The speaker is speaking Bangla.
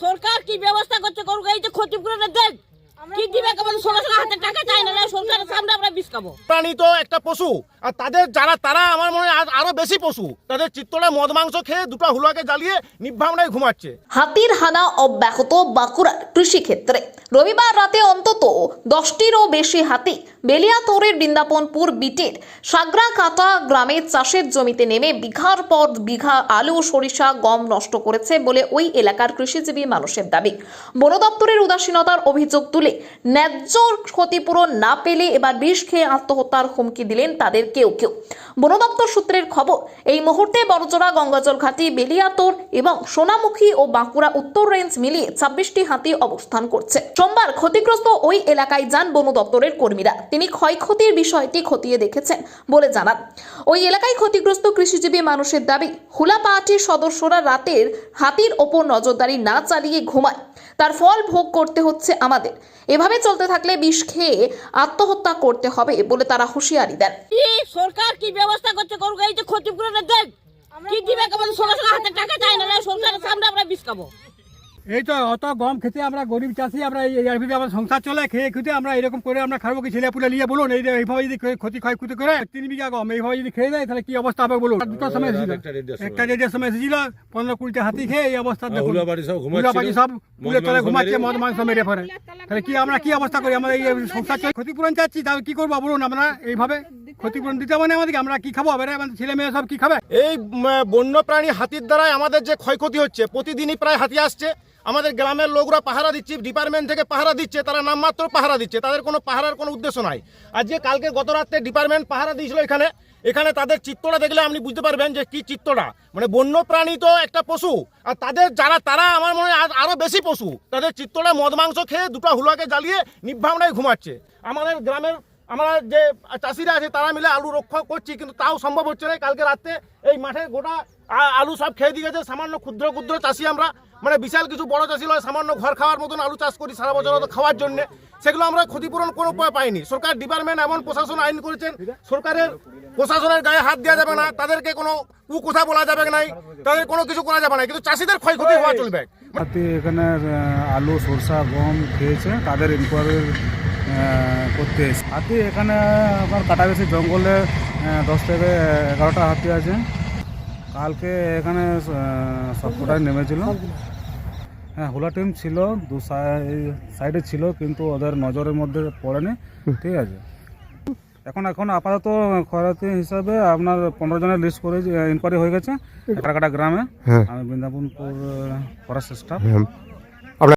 সরকার কি ব্যবস্থা করছে করুক? এই যে ক্ষতিপূরণের দেখ। কি দিবে কেমন সঙ্গে সঙ্গে হাতে টাকা চাই না সরকারের সামনে আমরা বিষ খাব প্রাণী তো একটা পশু আর তাদের যারা তারা আমার মনে হয় আরও বেশি পশু তাদের চিত্তটা মদ মাংস খেয়ে দুটো হুলাকে জ্বালিয়ে নির্ভাবনায় ঘুমাচ্ছে। হাতির হানা অব্যাহত বাঁকুড়ার কৃষিক্ষেত্রে। রবিবার রাতে অন্তত দশটিরও বেশি হাতি বেলিয়াতোরের বৃন্দাবনপুর বিটের সাগরাকাটা গ্রামে চাষের জমিতে নেমে বিঘার পর বিঘা আলু সরিষা গম নষ্ট করেছে বলে ওই এলাকার কৃষিজীবী মানুষের দাবি। বন দপ্তরের উদাসীনতার অভিযোগ তুলে ন্যায্য ক্ষতিপূরণ না পেলে এবার বিষ খেয়ে আত্মহত্যার হুমকি দিলেন তাদের কেউ কেউ। বন দপ্তর সূত্রের খবর, এই মুহূর্তে বড়জোড়া গঙ্গাজল ঘাটি, বেলিয়াতোর এবং সোনামুখী ও বাঁকুড়া উত্তর রেঞ্জ মিলিয়ে ছাব্বিশটি হাতি অবস্থান করছে। সোমবার ক্ষতিগ্রস্ত ওই এলাকায় যান বন দপ্তরের কর্মীরা। তিনি ক্ষয়ক্ষতির বিষয়টি খতিয়ে দেখেছেন বলে জানান। ওই এলাকায় ক্ষতিগ্রস্ত কৃষিজীবী মানুষের দাবি, হুলা পার্টির সদস্যরা রাতের হাতির ওপর নজরদারি না চালিয়ে ঘুমায়। তার ফল ভোগ করতে হচ্ছে আমাদের। এভাবে চলতে থাকলে বিষ খেয়ে আত্মহত্যা করতে হবে বলে তারা হুঁশিয়ারি দেন। সরকার কি ব্যবস্থা করছে এই যে ক্ষতিপূরণের দেখ কি দিবে কেমন সঙ্গে সঙ্গে হাতে টাকা চাই না সরকারের সামনে আমরা বিষ খাব। এই তো অত গম খেতে আমরা গরিব চাষি আমরা এই এইভাবে আমার সংসার চলে খেয়ে খেতে আমরা এরকম করে আমরা খাব কি? ছেলে পুলে নিয়ে বলুন এই এইভাবে যদি ক্ষয়- ক্ষতি ক্ষয়ক্ষতি করে তিন বিঘা গম এইভাবে যদি খেয়ে দেয় তাহলে কি অবস্থা হবে বলুন? দুটোর সময় এসেছিল। একটা দেড়টার সময় এসেছিল পনেরো কুড়িটা হাতি খেয়ে এই অবস্থা দেখুন। সব পুলে তলে মাংস ঘুমাচ্ছে মেরে। মদ মাংস মেরে পরে তাহলে কি আমরা কি অবস্থা করি? আমরা এই সংসার চলে ক্ষতিপূরণ চাচ্ছি তাহলে কি করব বলুন আমরা? এইভাবে ক্ষতিপূরণ দিতে হবে না আমাদেরকে আমরা কি খাব? এবারে আমাদের ছেলে মেয়ে সব কি খাবে? এই বন্যপ্রাণী হাতির দ্বারাই আমাদের যে ক্ষয়ক্ষতি হচ্ছে প্রতিদিনই প্রায় হাতি আসছে। আমাদের গ্রামের লোকরা পাহারা দিচ্ছে ডিপার্টমেন্ট থেকে পাহারা দিচ্ছে, তারা নামমাত্র পাহারা দিচ্ছে, তাদের কোনো পাহারার কোনো উদ্দেশ্য নাই। যে কালকে গত রাত্রে ডিপার্টমেন্ট পাহারা দিয়েছিল এখানে এখানে তাদের চিত্তটা দেখলে আপনি বুঝতে পারবেন যে কি চিত্তটা। মানে বন্যপ্রাণী তো একটা পশু, আর তাদের যারা, তারা আমার মনে হয় আ- আরও বেশি পশু, তাদের চিত্তটা মদ, মাংস খেয়ে দুটো হুলাকে জ্বালিয়ে নির্ভাবনায় ঘুমাচ্ছে। আমাদের গ্রামের, আমরা যে চাষিরা আছে, তারা মিলে আলু রক্ষা করছি, কিন্তু তাও সম্ভব হচ্ছে না। কালকে রাতে এই মাঠে গোটা আলু সব খেয়ে দিয়ে গেছে, সামান্য ক্ষুদ্র ক্ষুদ্র চাষি আমরা। মানে বিশাল কিছু বড় চাষি নয় সামান্য ঘর খাওয়ার মতন আলু চাষ করি সারা বছর খাওয়ার জন্য। সেগুলো আমরা ক্ষতিপূরণ কোনো উপায় পাইনি। সরকার ডিপার্টমেন্ট এমন প্রশাসন আইন করেছেন, সরকারের প্রশাসনের গায়ে হাত দেওয়া যাবে না, তাদেরকে কোনো কু কথা বলা যাবে নাই, তাদের কোনো কিছু করা যাবে না কিন্তু চাষিদের ক্ষয়ক্ষতি হওয়া চলবে। এখানে আলু, সরষা, গম খেয়েছে, তাদের ইনকোয়ারি করতে হাতি এখানে আপনার কাটাবেশি জঙ্গলে দশ থেকে এগারোটা হাতি আছে। কালকে এখানে সবকটাই নেমেছিল। হ্যাঁ হোলা টিম ছিল দু সাই- সাইডে ছিল কিন্তু ওদের নজরের মধ্যে পড়েনি ঠিক আছে। এখন এখন আপাতত খরাতি হিসাবে আপনার পনেরো জনের লিস্ট করে ইনকোয়ারি হয়ে গেছে কাটাকাটা গ্রামে। আমি বৃন্দাবনপুর ফরেস্ট স্টাফ